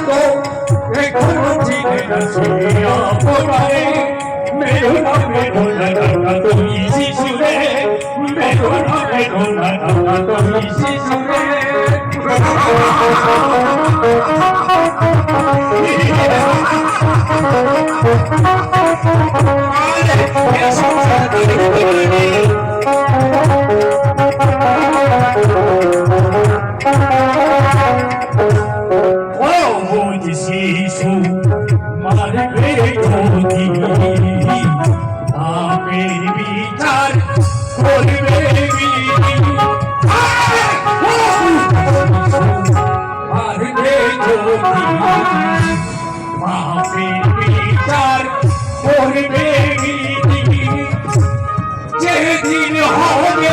গো এখনও চিনে না সে মেরো না মেরো না না তুমি শিশুরে মেরো না মেরো না না তুমি শিশুরে ও বিচার করবে মারবে যদি মাপের বিচার যেদিন হবে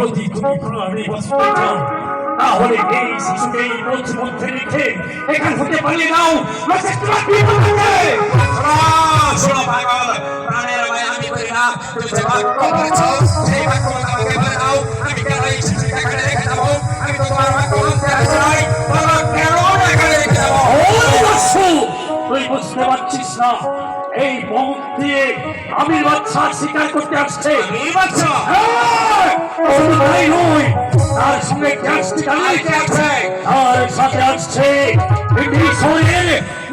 যদি তুমি প্রাণী বস্তু চাও তাহলে এই শিশুকে এই বোঝ মধ্যে রেখে এখান থেকে পালিয়ে নাও সেই বাক্য আমি কেন এই শিশুকে তুই বুঝতে পারছিস না? এই মুখ দিয়ে আমি বাচ্চা শিকার করতে আসছে। হ্যাঁ, তার সঙ্গে তার সাথে আসছে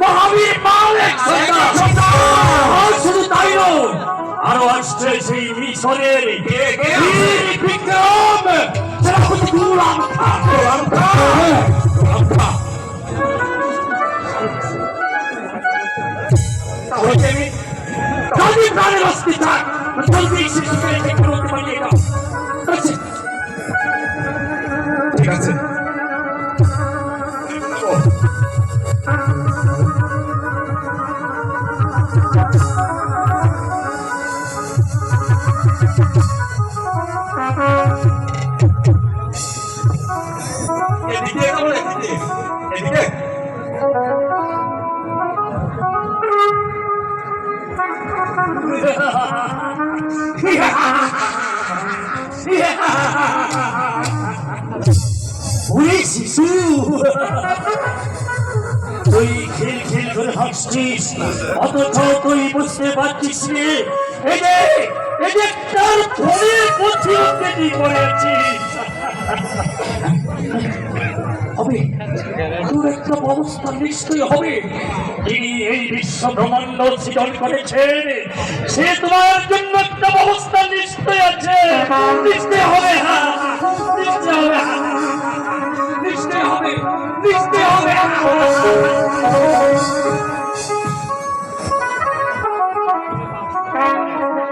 মহাবীর শুধু তাই নয় আরও আসছে সেই মিশরের? বিক্রম। গুলাম খান গুলাম Yeah! Yeah! We see you! We can't ধরে ভাবছিস? অথচ তুই বুঝতে পারছিস রে এই যে এই একটা অবস্থা নিশ্চয়ই হবে। তিনি এই বিশ্ব ব্রহ্মাণ্ড সৃজন করেছেন সে তোমার জন্য একটা অবস্থা নিশ্চয়ই আছে। নিশ্চয় হবে।